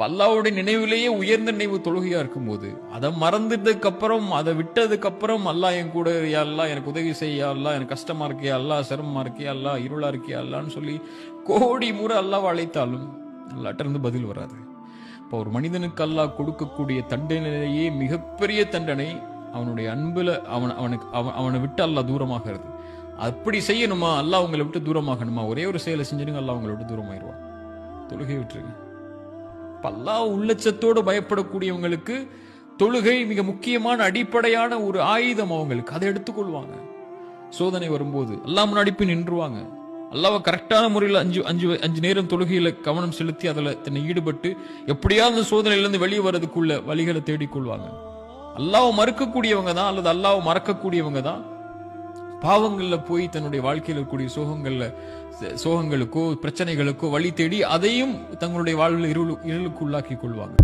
பல்லாவுடைய நினைவிலேயே உயர்ந்த நினைவு தொழுகையா இருக்கும்போது அதை மறந்துட்டதுக்கு அப்புறம் அதை விட்டதுக்கு அப்புறம் அல்லாஹ் என் கூட யாருலா எனக்கு உதவி செய்யா? அல்லா எனக்கு கஷ்டமா இருக்கே அல்லாஹ் சிரமமா இருக்கே அல்லா இருளா இருக்கியா? அல்லான்னு சொல்லி கோடி முறை அல்லாவை அழைத்தாலும் அல்லாட்டிருந்து பதில் வராது. இப்போ ஒரு மனிதனுக்கு அல்லாஹ் கொடுக்கக்கூடிய தண்டனையே மிகப்பெரிய தண்டனை அவனுடைய அன்புல அவன் அவனுக்கு அவன் அவனை விட்டு அல்லா தூரமாகிறது. அப்படி செய்யணுமா? அல்லாஹ் உங்களை விட்டு தூரமாகணுமா? ஒரே ஒரு செயலை செஞ்சிருங்க அல்லாஹ் உங்களை விட்டு தூரமாயிருவான். தொழுகை விட்டுருங்க. பல்லா உள்ளச்சத்தோடு பயப்படக்கூடியவங்களுக்கு தொழுகை மிக முக்கியமான அடிப்படையான ஒரு ஆயுதம் அவங்களுக்கு. அதை எடுத்துக்கொள்வாங்க. சோதனை வரும்போது அல்லாஹ் முன்னாடி போய் நின்றுவாங்க. அல்லாவை கரெக்டான முறையில் அஞ்சு அஞ்சு அஞ்சு நேரம் தொழுகையில கவனம் செலுத்தி அதில் தன்னை ஈடுபட்டு எப்படியாவது அந்த சோதனையிலேருந்து வெளியே வர்றதுக்குள்ள வழிகளை தேடிக்கொள்வாங்க. அல்லாவை மறுக்கக்கூடியவங்க தான் அல்லது அல்லாவை மறக்கக்கூடியவங்க தான். பாவங்கள்ல போய் தன்னுடைய வாழ்க்கையில் இருக்கக்கூடிய சோகங்கள்ல சோகங்களுக்கோ பிரச்சனைகளுக்கோ வழி தேடி அதையும் தங்களுடைய வாழ்வில் இருளு இருளுக்கு உள்ளாக்கி கொள்வாங்க.